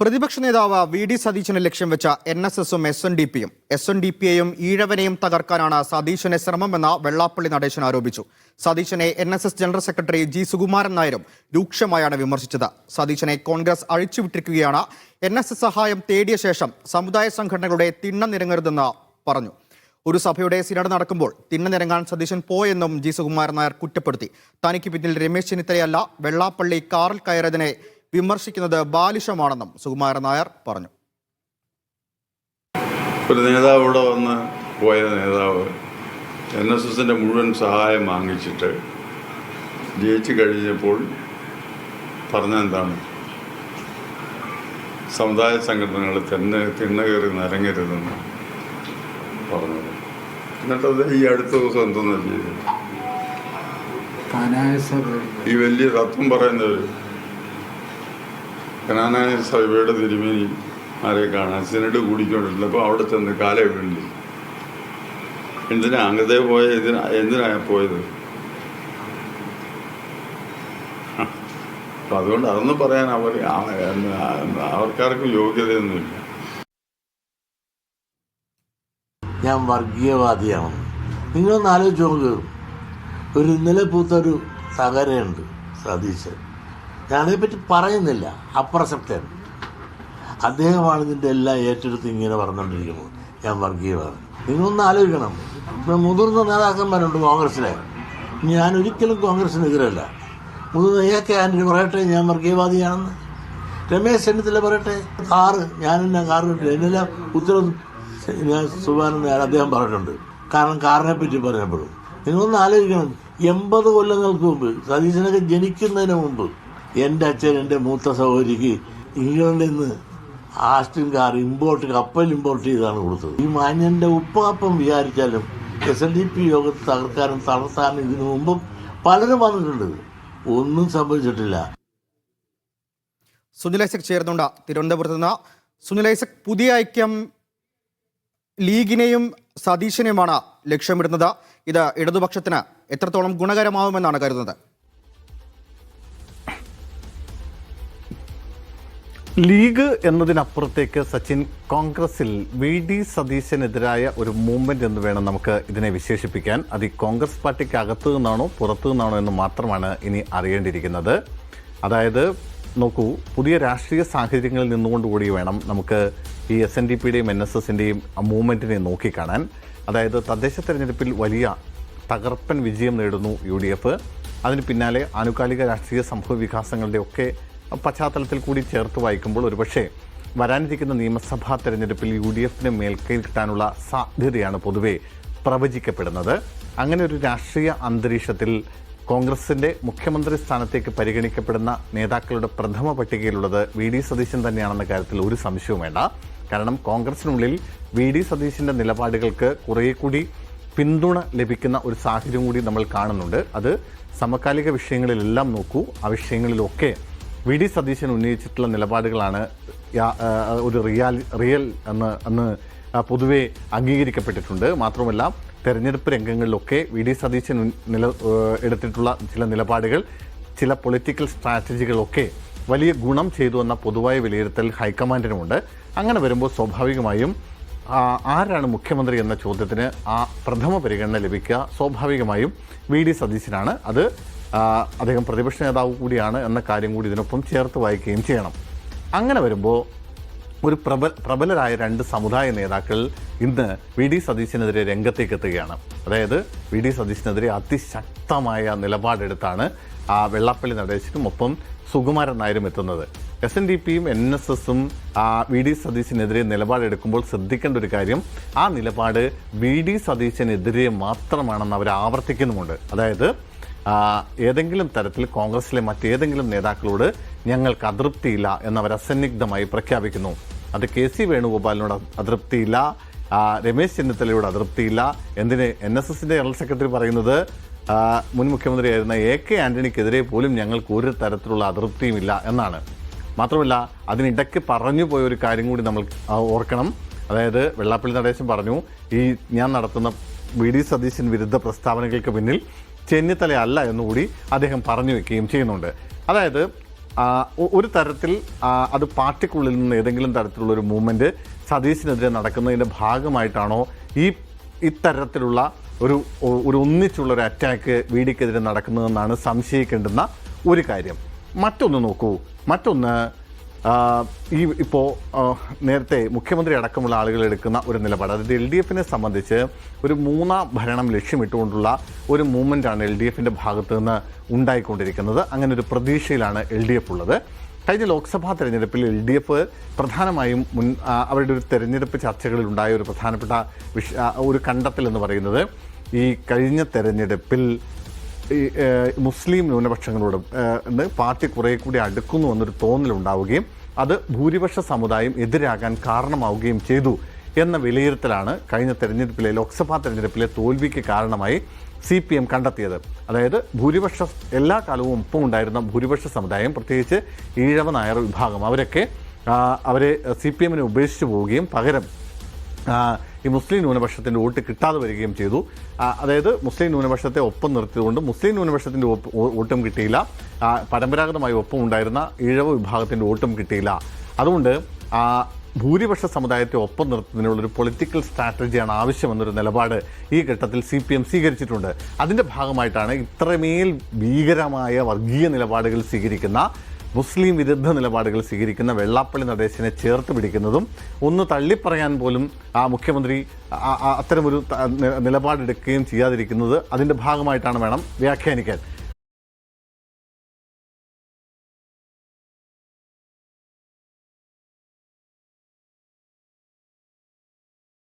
പ്രതിപക്ഷ നേതാവ് V D സതീശനെ ലക്ഷ്യം വെച്ച എൻ എസ് എസും എസ് എൻ ഡി പിയും എസ് എൻ ഡി പിയെയും ഈഴവനെയും തകർക്കാനാണ് സതീശന്റെ ശ്രമമെന്ന് വെള്ളാപ്പള്ളി നടേശൻ ആരോപിച്ചു. സതീശനെ N S S general secretary G Sukumaran നായരും രൂക്ഷമായാണ് വിമർശിച്ചത്. സതീശനെ കോൺഗ്രസ് അഴിച്ചുവിട്ടിരിക്കുകയാണ്. എൻ എസ് എസ് സഹായം തേടിയ ശേഷം സമുദായ സംഘടനകളുടെ തിണ്ണം നിരങ്ങരുതെന്ന് പറഞ്ഞു. ഒരു സഭയുടെ സിനഡ് നടക്കുമ്പോൾ തിണ്ണനിരങ്ങാൻ സതീശൻ പോയെന്നും ജി സുകുമാരൻ നായർ കുറ്റപ്പെടുത്തി. തനിക്ക് പിന്നിൽ രമേശ് ചെന്നിത്തലയല്ല വെള്ളാപ്പള്ളി കാറിൽ കയറിയതിനെ വിമർശിക്കുന്നത് ബാലിഷമാണെന്നും സുകുമാരൻ നായർ പറഞ്ഞു. ഒരു നേതാവ് ഇവിടെ വന്ന് പോയ നേതാവ് എൻ എസ് എസിന്റെ മുഴുവൻ സഹായം വാങ്ങിച്ചിട്ട് ജയിച്ചു കഴിഞ്ഞപ്പോൾ പറഞ്ഞെന്താണ് സമുദായ സംഘടനകൾ തെന്ന തിണ്ണ കയറി നരങ്ങരുതെന്ന് പറഞ്ഞത്. എന്നിട്ടത് ഈ അടുത്ത ദിവസം എന്തെന്ന് ചെയ്തു ഈ വലിയ തത്വം പറയുന്നവർ കനാനായ സഭയുടെ തിരുമേനി ആരെ കാണാൻ സിനഡ് കൂടിക്കൊണ്ടിരുന്നപ്പോൾ അവിടെ ചെന്ന് കാലേ വീണ്ടി എന്തിനാ അങ്ങതേ പോയ എന്തിനാ എന്തിനാ പോയത്? അപ്പം അതുകൊണ്ട് അതൊന്നും പറയാൻ അവർ അവർക്കാർക്കും യോഗ്യതയൊന്നുമില്ല. ഞാൻ വർഗീയവാദിയാണ്. നിങ്ങളൊന്ന് ആലോചിച്ച് നോക്ക്. ഒരു ഇന്നലെ പൂത്തൊരു തകരയുണ്ട് സതീശൻ. ഞാനതിനെപ്പറ്റി പറയുന്നില്ല. അപ്രസക്തൻ. അദ്ദേഹമാണ് ഇതിന്റെ എല്ലാം ഏറ്റെടുത്ത് ഇങ്ങനെ പറഞ്ഞുകൊണ്ടിരിക്കുന്നത് ഞാൻ വർഗീയവാദം. നിങ്ങളൊന്ന് ആലോചിക്കണം. ഇപ്പം മുതിർന്ന നേതാക്കന്മാരുണ്ട് കോൺഗ്രസ്സിലെ. ഞാൻ ഒരിക്കലും കോൺഗ്രസ്സിനെതിരല്ല. മുതിർന്ന എ കെ ആന്റണി പറയട്ടെ ഞാൻ വർഗീയവാദിയാണെന്ന്. രമേശ് ചെന്നിത്തല പറയട്ടെ കാറ് ഞാൻ എന്നെ കാറ് കിട്ടില്ല എന്നെല്ലാം ഉത്തരം ഞാൻ സുബാനന്ദ അദ്ദേഹം പറഞ്ഞിട്ടുണ്ട്. കാരണം കാറിനെ പറ്റി പറഞ്ഞപ്പോഴും. നിങ്ങളൊന്ന് ആലോചിക്കണം. എൺപത് കൊല്ലങ്ങൾക്ക് മുമ്പ് സതീശനൊക്കെ ജനിക്കുന്നതിന് മുമ്പ് എന്റെ അച്ഛൻ എന്റെ മൂത്ത സഹോദരിക്ക് ഇംഗ്ലണ്ടിൽ നിന്ന് ആസ്റ്റിൻ കാർ ഇമ്പോർട്ട് കപ്പൽ ഇമ്പോർട്ട് ചെയ്താണ് കൊടുത്തത്. ഈ മാന്യന്റെ ഉപ്പാപ്പം വിചാരിച്ചാലും എസ് എൻ ഡി പി യോഗത്തെ തകർക്കാനും തളർത്താനും ഇതിനു മുമ്പും പലരും വന്നിട്ടുണ്ട്. ഒന്നും സംഭവിച്ചിട്ടില്ല. സുനിൽ ഐസക് ചേർന്നുണ്ട് തിരുവനന്തപുരത്ത് നിന്ന് ഐസക് പുതിയ ഐക്യം ലീഗിനെയും സതീശനെയുമാണ് ലക്ഷ്യമിടുന്നത്. ഇത് ഇടതുപക്ഷത്തിന് എത്രത്തോളം ഗുണകരമാവുമെന്നാണ് കരുതുന്നത്? ലീഗ് എന്നതിനപ്പുറത്തേക്ക് സച്ചിൻ കോൺഗ്രസിൽ വി ഡി സതീശനെതിരായ ഒരു മൂവ്മെന്റ് എന്ന് വേണം നമുക്ക് ഇതിനെ വിശേഷിപ്പിക്കാൻ. അത് ഈ കോൺഗ്രസ് പാർട്ടിക്ക് അകത്തു നിന്നാണോ പുറത്തു നിന്നാണോ എന്ന് മാത്രമാണ് ഇനി അറിയേണ്ടിയിരിക്കുന്നത്. അതായത് നോക്കൂ പുതിയ രാഷ്ട്രീയ സാഹചര്യങ്ങളിൽ നിന്നുകൊണ്ടുകൂടി വേണം നമുക്ക് ഈ എസ് എൻ ഡി പിയുടെയും എൻ എസ് എസിന്റെയും മൂവ്മെന്റിനെ നോക്കിക്കാണാൻ. അതായത് തദ്ദേശ തെരഞ്ഞെടുപ്പിൽ വലിയ തകർപ്പൻ വിജയം നേടുന്നു യു ഡി എഫ്. അതിന് പിന്നാലെ ആനുകാലിക രാഷ്ട്രീയ സംഭവ വികാസങ്ങളുടെ ഒക്കെ പശ്ചാത്തലത്തിൽ കൂടി ചേർത്ത് വായിക്കുമ്പോൾ ഒരുപക്ഷെ വരാനിരിക്കുന്ന നിയമസഭാ തെരഞ്ഞെടുപ്പിൽ യു ഡി എഫിന് മേൽക്കൈ കിട്ടാനുള്ള സാധ്യതയാണ് പൊതുവെ പ്രവചിക്കപ്പെടുന്നത്. അങ്ങനെ ഒരു രാഷ്ട്രീയ അന്തരീക്ഷത്തിൽ കോൺഗ്രസിന്റെ മുഖ്യമന്ത്രി സ്ഥാനത്തേക്ക് പരിഗണിക്കപ്പെടുന്ന നേതാക്കളുടെ പ്രഥമ പട്ടികയിലുള്ളത് വി ഡി സതീശൻ തന്നെയാണെന്ന കാര്യത്തിൽ ഒരു സംശയവും വേണ്ട. കാരണം കോൺഗ്രസിനുള്ളിൽ വി ഡി സതീശന്റെ നിലപാടുകൾക്ക് കുറേ കൂടി പിന്തുണ ലഭിക്കുന്ന ഒരു സാഹചര്യം കൂടി നമ്മൾ കാണുന്നുണ്ട്. അത് സമകാലിക വിഷയങ്ങളിലെല്ലാം നോക്കൂ. ആ വിഷയങ്ങളിലൊക്കെ വി ഡി സതീശൻ ഉന്നയിച്ചിട്ടുള്ള നിലപാടുകളാണ് ഒരു റിയാൽ റിയൽ എന്ന് അന്ന് പൊതുവെ അംഗീകരിക്കപ്പെട്ടിട്ടുണ്ട്. മാത്രമല്ല തെരഞ്ഞെടുപ്പ് രംഗങ്ങളിലൊക്കെ വി ഡി സതീശൻ നില എടുത്തിട്ടുള്ള ചില നിലപാടുകൾ ചില പൊളിറ്റിക്കൽ സ്ട്രാറ്റജികളൊക്കെ വലിയ ഗുണം ചെയ്തു എന്ന പൊതുവായ വിലയിരുത്തൽ ഹൈക്കമാൻഡിനുമുണ്ട്. അങ്ങനെ വരുമ്പോൾ സ്വാഭാവികമായും ആരാണ് മുഖ്യമന്ത്രി എന്ന ചോദ്യത്തിന് ആ പ്രഥമ പരിഗണന ലഭിക്കുക സ്വാഭാവികമായും വി ഡി സതീശനാണ്. അത് അദ്ദേഹം പ്രതിപക്ഷ നേതാവ് കൂടിയാണ് എന്ന കാര്യം കൂടി ഇതിനൊപ്പം ചേർത്ത് വായിക്കുകയും ചെയ്യണം. അങ്ങനെ വരുമ്പോൾ ഒരു പ്രബല പ്രബലരായ രണ്ട് സമുദായ നേതാക്കൾ ഇന്ന് വി ഡി സതീശനെതിരെ രംഗത്തേക്ക് എത്തുകയാണ് അതായത് വി ഡി സതീശനെതിരെ അതിശക്തമായ നിലപാടെടുത്താണ് ആ വെള്ളാപ്പള്ളി നടേശനും ഒപ്പം സുകുമാരൻ നായരും എത്തുന്നത്. എസ് എൻ ഡി പിയും എൻ എസ് എസും വി ഡി സതീശനെതിരെ നിലപാടെടുക്കുമ്പോൾ ശ്രദ്ധിക്കേണ്ട ഒരു കാര്യം ആ നിലപാട് വി ഡി സതീശനെതിരെ മാത്രമാണെന്ന് അവർ ആവർത്തിക്കുന്നുമുണ്ട് അതായത് ഏതെങ്കിലും തരത്തിൽ കോൺഗ്രസിലെ മറ്റേതെങ്കിലും നേതാക്കളോട് ഞങ്ങൾക്ക് അതൃപ്തിയില്ല എന്നവർ അസന്നിഗ്ധമായി പ്രഖ്യാപിക്കുന്നു. അത് കെ സി വേണുഗോപാലിനോട് അതൃപ്തിയില്ല. രമേശ് ചെന്നിത്തലയോട് അതൃപ്തിയില്ല. എന്തിന്? എൻ എസ് എസിന്റെ ജനറൽ സെക്രട്ടറി പറയുന്നത് മുൻ മുഖ്യമന്ത്രിയായിരുന്ന എ കെ ആന്റണിക്കെതിരെ പോലും ഞങ്ങൾക്ക് ഒരു തരത്തിലുള്ള അതൃപ്തിയുമില്ല എന്നാണ്. മാത്രമല്ല അതിനിടയ്ക്ക് പറഞ്ഞു പോയ ഒരു കാര്യം കൂടി നമ്മൾ ഓർക്കണം. അതായത് വെള്ളാപ്പള്ളി നടേശൻ പറഞ്ഞു ഈ ഞാൻ നടത്തുന്ന വി ഡി സതീശൻ വിരുദ്ധ പ്രസ്താവനകൾക്ക് പിന്നിൽ ചെന്നിത്തല അല്ല എന്നുകൂടി അദ്ദേഹം പറഞ്ഞു വെക്കുകയും ചെയ്യുന്നുണ്ട്. അതായത് ഒരു തരത്തിൽ അത് പാർട്ടിക്കുള്ളിൽ നിന്ന് ഏതെങ്കിലും തരത്തിലുള്ള ഒരു മൂവ്മെന്റ് സതീശിനെതിരെ നടക്കുന്നതിന്റെ ഭാഗമായിട്ടാണോ ഈ ഇത്തരത്തിലുള്ള ഒരു ഒരു ഒന്നിച്ചുള്ള ഒരു അറ്റാക്ക് വി ഡിക്കെതിരെ നടക്കുന്നതെന്നാണ് സംശയിക്കേണ്ടുന്ന ഒരു കാര്യം. മറ്റൊന്ന് നോക്കൂ. മറ്റൊന്ന് ഈ ഇപ്പോൾ നേരത്തെ മുഖ്യമന്ത്രി അടക്കമുള്ള ആളുകൾ എടുക്കുന്ന ഒരു നിലപാട്. അതായത് എൽ ഡി എഫിനെ സംബന്ധിച്ച് ഒരു മൂന്നാം ഭരണം ലക്ഷ്യമിട്ടുകൊണ്ടുള്ള ഒരു മൂവ്മെന്റാണ് എൽ ഡി എഫിന്റെ ഭാഗത്തു നിന്ന് ഉണ്ടായിക്കൊണ്ടിരിക്കുന്നത്. അങ്ങനെ ഒരു പ്രതീക്ഷയിലാണ് എൽ ഡി എഫ് ഉള്ളത്. കഴിഞ്ഞ ലോക്സഭാ തെരഞ്ഞെടുപ്പിൽ എൽ ഡി എഫ് പ്രധാനമായും മുൻ അവരുടെ ഒരു തെരഞ്ഞെടുപ്പ് ചർച്ചകളിൽ ഉണ്ടായ ഒരു പ്രധാനപ്പെട്ട വിഷ ഒരു കണ്ടെത്തൽ എന്ന് പറയുന്നത് ഈ കഴിഞ്ഞ തെരഞ്ഞെടുപ്പിൽ ഈ മുസ്ലിം ന്യൂനപക്ഷങ്ങളോട് പാർട്ടി കുറേ കൂടി അടുക്കുന്നു എന്നൊരു തോന്നലുണ്ടാവുകയും അത് ഭൂരിപക്ഷ സമുദായം എതിരാകാൻ കാരണമാവുകയും ചെയ്തു എന്ന വിലയിരുത്തലാണ് കഴിഞ്ഞ തെരഞ്ഞെടുപ്പിലെ ലോക്സഭാ തെരഞ്ഞെടുപ്പിലെ തോൽവിക്ക് കാരണമായി സി പി എം കണ്ടെത്തിയത്. അതായത് ഭൂരിപക്ഷ എല്ലാ കാലവും ഒപ്പം ഉണ്ടായിരുന്ന ഭൂരിപക്ഷ സമുദായം പ്രത്യേകിച്ച് ഈഴവ നായർ വിഭാഗം അവരൊക്കെ അവരെ സി പി എമ്മിനെ ഉപേക്ഷിച്ചു പോവുകയും പകരം ഈ മുസ്ലിം ന്യൂനപക്ഷത്തിന്റെ വോട്ട് കിട്ടാതെ വരികയും ചെയ്തു. അതായത് മുസ്ലിം ന്യൂനപക്ഷത്തെ ഒപ്പം നിർത്തിയതുകൊണ്ട് മുസ്ലിം ന്യൂനപക്ഷത്തിന്റെ വോട്ടും കിട്ടിയില്ല. പരമ്പരാഗതമായി ഒപ്പം ഉണ്ടായിരുന്ന ഈഴവ വിഭാഗത്തിന്റെ വോട്ടും കിട്ടിയില്ല. അതുകൊണ്ട് ആ, ഭൂരിപക്ഷ സമുദായത്തെ ഒപ്പം നിർത്തുന്നതിനുള്ള ഒരു പൊളിറ്റിക്കൽ സ്ട്രാറ്റജിയാണ് ആവശ്യമെന്നൊരു നിലപാട് ഈ ഘട്ടത്തിൽ സി പി എം സ്വീകരിച്ചിട്ടുണ്ട്. അതിന്റെ ഭാഗമായിട്ടാണ് ഇത്രമേൽ ഭീകരമായ വർഗീയ നിലപാടുകൾ സ്വീകരിക്കുന്ന മുസ്ലിം വിരുദ്ധ നിലപാടുകൾ സ്വീകരിക്കുന്ന വെള്ളാപ്പള്ളി നടേശനെ ചേർത്ത് പിടിക്കുന്നതും ഒന്ന് തള്ളിപ്പറയാൻ പോലും ആ മുഖ്യമന്ത്രി അത്തരമൊരു നിലപാടെടുക്കുകയും ചെയ്യാതിരിക്കുന്നത് അതിന്റെ ഭാഗമായിട്ടാണ് വേണം വ്യാഖ്യാനിക്കാൻ.